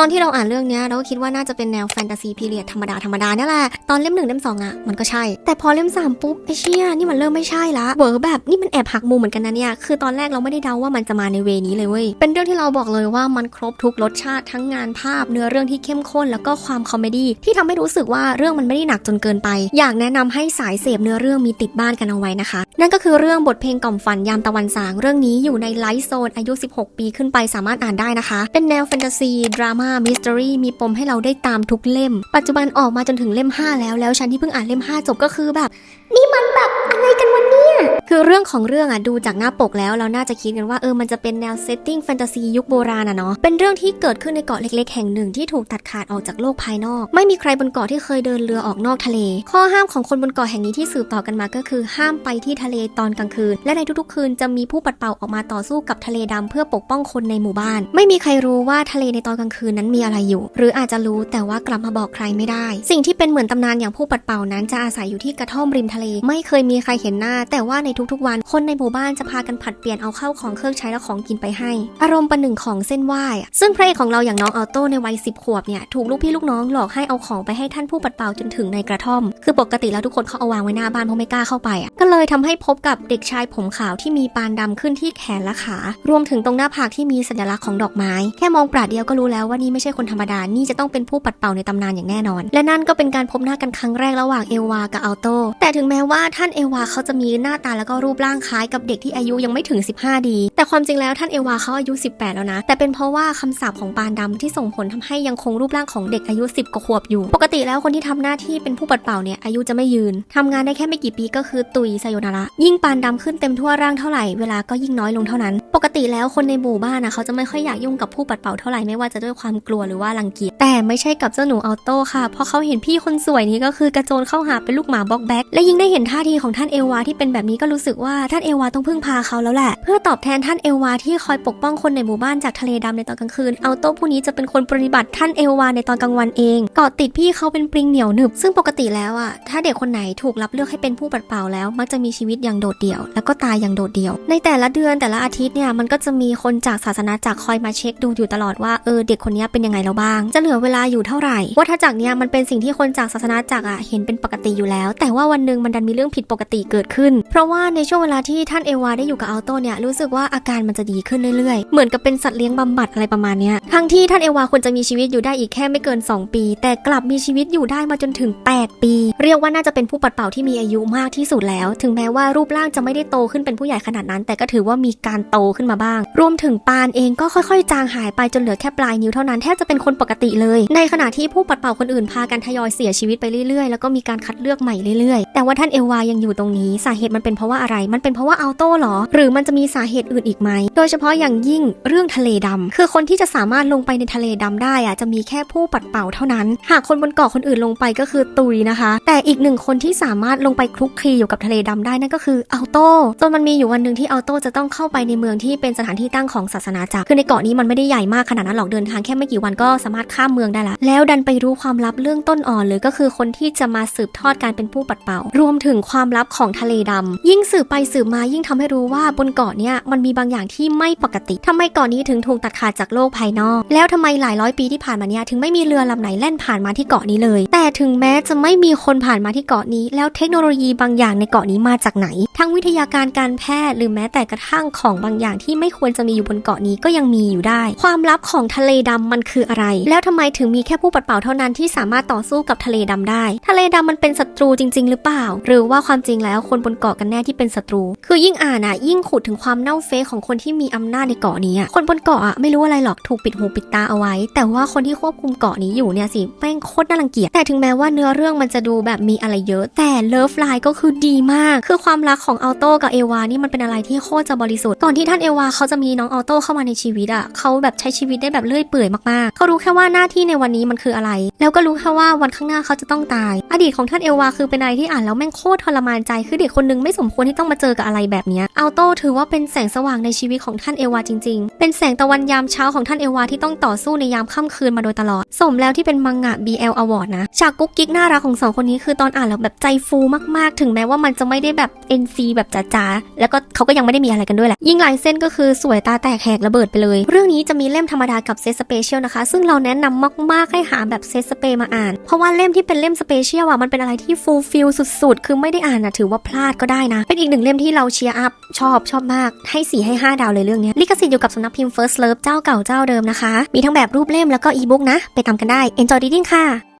ตอนที่เราอ่านเรื่องนี้เราก็คิดว่าน่าจะเป็นแนวแฟนตาซีพีเรียดธรรมดาธรรมดาเนี่ยแหละ ตอนเล่มหนึ่งเล่มสองอะมันก็ใช่ แต่พอเล่มสามปุ๊บไอเชี่ยนี่มันเริ่มไม่ใช่ละเวอร์แบบนี่มันแอบหักมุมเหมือนกันนะเนี่ย คือตอนแรกเราไม่ได้เดาว่ามันจะมาในเวนี้เลยเว้ย เป็นเรื่องที่เราบอกเลยว่ามันครบทุกรสชาติทั้งงานภาพ เนื้อเรื่องที่เข้มข้นแล้วก็ความคอมเมดี้ที่ทำให้รู้สึกว่าเรื่องมันไม่ได้หนักจนเกินไป อยากแนะนำให้สายเสพเนื้อเรื่องมีติดบ้านกันเอาไว้นะคะ นั่นก็คือเรื่องบทเพลงกล่อมฝันยามตะวันสางเรื่องนี้อยู่ในไลฟ์โซนอายุ 16 ปีขึ้นไปสามารถอ่านได้นะคะ เป็นแนวแฟนตาซีดราม่ามิส t ต r รีมีปมให้เราได้ตามทุกเล่ม ปัจจุบันออกมาจนถึงเล่ม 5 แล้วแล้วฉันที่เพิ่งอ่านเล่ม 5 จบก็คือแบบ นี่มันแบบอะไรกันวันนี้คือเรื่องของเรื่องอะดูจากหน้าปกแล้วเราน่าจะคิดกันว่าเออมันจะเป็นแนวเซตติ้งแฟนตาซียุคโบราณอะเนาะเป็นเรื่องที่เกิดขึ้นในเกาะเล็กๆ แห่งหนึ่งที่ถูกตัดขาดออกจากโลกภายนอก ไม่มีใครบนเกาะที่เคยเดินเรือออกนอกทะเล ข้อห้ามของคนบนเกาะแห่งนี้ที่สืบต่อกันมาก็คือ ห้ามไปที่ทะเลตอนกลางคืน และในทุกๆ คืนจะมีผู้ปัดเป่าออกมาต่อสู้กับทะเลดำเพื่อปกป้องคนในหมู่บ้าน ไม่มีใครรู้ว่าทะเลในตอนกลางคืนนั้นมีอะไรอยู่ หรืออาจจะรู้แต่ว่ากลับมาบอกใครไม่ได้ สิ่งที่เป็นเหมือนตำนานอย่างผู้ปัดเป่านั้นจะอาศัยอยู่ที่กระท่อมริมทะเล ไม่เคยมีใครเห็นหน้า แต่ว่าในทุกๆวันคนในหมู่บ้านจะพากันผัดเปลี่ยนเอาเข้าวของเครื่องใช้และของกินไปให้ อารมณ์ประหนึ่งของเส้นไหว้ซึ่งพระเอกของเราอย่างน้องออโต้ในวัย10ขวบเนี่ยถูกลูกพี่ลูกน้องหลอกให้เอาของไปให้ท่านผู้ปัดเป่าจนถึงในกระท่อม คือปกติแล้วทุกคนเขาเอาวางไว้หน้าบ้านเพราะไม่กล้าเข้าไปอะก็เลยทำให้พบกับเด็กชายผมขาวที่มีปานดำขึ้นที่แขนและขา รวมถึงตรงหน้าผากที่มีสัญลักษณ์ของดอกไม้ แค่มองปราดเดียวก็รู้แล้วว่านี่ไม่ใช่คนธรรมดา นี่จะต้องเป็นผู้ปัดเป่าในตำนานอย่างแน่นอน และนั่นก็เป็นการพบหน้ากันครั้งแรกระหว่างเอวากับอัลโต แต่ถึงแม้ว่าท่านเอวาเขาจะมีหน้าตาแล้วก็รูปร่างคล้ายกับเด็กที่อายุยังไม่ถึง 15 ดี แต่ความจริงแล้วท่านเอวาเขาอายุ 18 แล้วนะ แต่เป็นเพราะว่าคำสาปของปานดำที่ส่งผลทำให้ยังคงรูปร่างของเด็กอายุ 10 กว่าขวบอยู่ ปกติแล้วคนที่ทำหน้าที่เป็นผู้ปัดเป่าเนี่ยอายุจะไม่ยืนทำงานได้แค่ไม่กี่ปีก็คือตุยไซโยนาระยิ่งปานดำขึ้นเต็มทั่วร่างเท่าไหร่เวลาก็ยิ่งน้อยลงเท่านั้น ปกติแล้วคนในหมู่บ้านนะเขาจะไม่ค่อยอยากยุ่งกับผู้ปัดเป่าเท่าไหร่ไม่ว่าจะด้วยความกลัวหรือว่ารังเกียจแไม่ใช่กับเจ้าหนูออโต้ค่ะ เพราะเขาเห็นพี่คนสวยนี้ก็คือกระโจนเข้าหาเป็นลูกหมาบล็อกแบ็กและยิ่งได้เห็นท่าทีของท่านเอวาที่เป็นแบบนี้ก็รู้สึกว่าท่านเอวาต้องพึ่งพาเขาแล้วแหละ เพื่อตอบแทนท่านเอวาที่คอยปกป้องคนในหมู่บ้านจากทะเลดำในตอนกลางคืนออโต้ผู้นี้จะเป็นคนปฏิบัติท่านเอวาในตอนกลางวันเองเกาะติดพี่เขาเป็นปริงเหนียวหนึบ ซึ่งปกติแล้วอะถ้าเด็กคนไหนถูกรับเลือกให้เป็นผู้ปัดเป่าแล้ว มักจะมีชีวิตอย่างโดดเดี่ยว แล้วก็ตายอย่างโดดเดี่ยว ในแต่ละเดือนแต่ละอาทิตย์เนี่ยมันก็จะมีคนจากศาสนาจักคอยมาเช็คดูอยู่ตลอดว่าเออเด็กคนนี้เป็นยังไงแล้วบ้าง จะเหลือเวลาอยู่เท่าไหร่ วัฏจักรเนี่ยมันเป็นสิ่งที่คนจากศาสนาจักรอะเห็นเป็นปกติอยู่แล้ว แต่ว่าวันหนึ่งมันดันมีเรื่องผิดปกติเกิดขึ้น เพราะว่าในช่วงเวลาที่ท่านเอวาได้อยู่กับอัลโตเนี่ยรู้สึกว่าอาการมันจะดีขึ้นเรื่อยๆ เหมือนกับเป็นสัตว์เลี้ยงบำบัดอะไรประมาณเนี้ยทั้งที่ท่านเอวาควรจะมีชีวิตอยู่ได้อีกแค่ไม่เกิน 2 ปี แต่กลับมีชีวิตอยู่ได้มาจนถึง 8 ปี เรียกว่าน่าจะเป็นผู้ปัดเป่าที่มีอายุมากที่สุดแล้ว ถึงแม้ว่ารูปร่างจะไม่ได้โตขึ้นเป็นผู้ใหญ่ขนาดนั้น แต่ก็ถือว่ามีการโตขึ้นมาบ้าง รวมถึงปานเองก็ค่อยๆ จางหายไปจนเหลือแค่ปลายนิ้วเท่านั้นแทบจะเป็นคนปกติเลยในขณะที่ผู้ปัดเป่าคนอื่นพากันทยอยเสียชีวิตไปเรื่อยๆ แล้วก็มีการคัดเลือกใหม่เรื่อยๆ แต่ว่าท่านเอวายังอยู่ตรงนี้ สาเหตุมันเป็นเพราะว่าอะไร มันเป็นเพราะว่าอัลโต้หรอ หรือมันจะมีสาเหตุอื่นอีกไหม โดยเฉพาะอย่างยิ่งเรื่องทะเลดำคือคนที่จะสามารถลงไปในทะเลดำได้อะจะมีแค่ผู้ปัดเป่าเท่านั้น หากคนบนเกาะคนอื่นลงไปก็คือตุยนะคะ แต่อีกหนึ่งคนที่สามารถลงไปคลุกคลีอยู่กับทะเลดำได้นั่นก็คืออัลโต้จนมันมีอยู่วันหนึ่งที่อัลโต้จะต้องเข้าไปในเมืองที่เป็นสถานที่ตั้งของศาสนาจักรคือในเกาะนี้มันไม่ได้ใหญ่มากขนาดนั้นหรอกเดินทางแค่ไม่กี่วันก็สามารถข้ามเมืองได้ละ แล้วดันไปรู้ความลับเรื่องต้นอ่อนเลยก็คือคนที่จะมาสืบทอดการเป็นผู้ปัดเป่า รวมถึงความลับของทะเลดำยิ่งสืบไปสืบมายิ่งทำให้รู้ว่าบนเกาะเนี้ยมันมีบางอย่างที่ไม่ปกติทำไมเกาะนี้ถึงถูกตัดขาดจากโลกภายนอก แล้วทำไมหลายร้อยปีที่ผ่านมาเนี้ยถึงไม่มีเรือลำไหนแล่นผ่านมาที่เกาะนี้เลย แต่ถึงแม้จะไม่มีคนผ่านมาที่เกาะนี้ แล้วเทคโนโลยีบางอย่างในเกาะนี้มาจากไหน ทั้งวิทยาการการแพทย์หรือแม้แต่กระทั่งของบางอย่างที่ไม่ควรจะมีอยู่บนเกาะนี้ก็ยังมีอยู่ได้ ความลับของทะเลดำมันคืออะไร แล้วทำไมถึงมีแค่ผู้ปัดเป่าเท่านั้นที่สามารถต่อสู้กับทะเลดำได้ ทะเลดำมันเป็นศัตรูจริง ๆ หรือเปล่า หรือว่าความจริงแล้วคนบนเกาะกันแน่ที่เป็นศัตรู คือยิ่งอ่านอะยิ่งขุดถึงความเน่าเฟะของคนที่มีอำนาจในเกาะนี้อะคนบนเกาะอะไม่รู้อะไรหรอกถูกปิดหูปิดตาเอาไว้ แต่ว่าคนที่ควบคุมเกาะนี้อยู่เนี่ยสิแม่งโคตรน่ารังเกียจแต่ถึงแม้ว่าเนื้อเรื่องมันจะดูแบบมีอะไรเยอะ แต่เลิฟไลน์ก็คือดีมาก คือความรักของอัลโต้กับเอวานี่มันเป็นอะไรที่โคตรจะบริสุทธิ์ก่อนที่ท่านเอวาเขาจะมีน้องอัลโต้เข้ามาในชีวิตอะเขาแบบใช้ชีวิตได้แบบเลื่อยเปื่อยมากๆเขารู้แค่ว่าหน้าที่ในวันนี้มันคืออะไร แล้วก็รู้แค่ว่าวันข้างหน้าเขาจะต้องตาย อดีตของท่านเอลวาคือเป็นอะไรที่อ่านแล้วแม่งโคตรทรมานใจ คือเด็กคนนึงไม่สมควรที่ต้องมาเจอกับอะไรแบบนี้อัลโตถือว่าเป็นแสงสว่างในชีวิตของท่านเอวาจริง ๆ เป็นแสงตะวันยามเช้าของท่านเอวาที่ต้องต่อสู้ในยามค่ำคืนมาโดยตลอด สมแล้วที่เป็นมังงะ BL Award นะ ฉากกุ๊กกิ๊กน่ารักของสองคนนี้คือตอนอ่านแล้วแบบใจฟูมากๆ ถึงแม้ว่ามันจะไม่ได้แบบ NC แบบจ๋าๆ แล้วก็เขาก็ยังไม่ได้มีอะไรกันด้วยแหละ ยิ่งลายเส้นก็คือสวยตาแตกแหกระเบิดไปเลย เรื่องนี้จะมีเล่มธรรมดากับเซตสเปเชียลนะคะ ซึ่งเราแนะนำมากๆให้หาแบบเซตสเปมาอ่าน เพราะว่าเล่มที่เป็นเล่มสเปเชียลอะมันเป็นอะไรที่ฟูลฟิลสุดๆ คือไม่ได้อ่านนะถือว่าพลาดก็ได้นะ เป็นอีกหนึ่งเล่มที่เราเชียร์อัพชอบชอบมากให้สี่ให้ห้าดาวเลยเรื่องนี้ลิขสิทธิ์อยู่กับสำนักพิมพ์ First Love เจ้าเก่าเจ้าเดิมนะคะ มีทั้งแบบรูปเล่มแล้วก็อีบุ๊กนะ ไปตามกันได้ Enjoy reading ค่ะ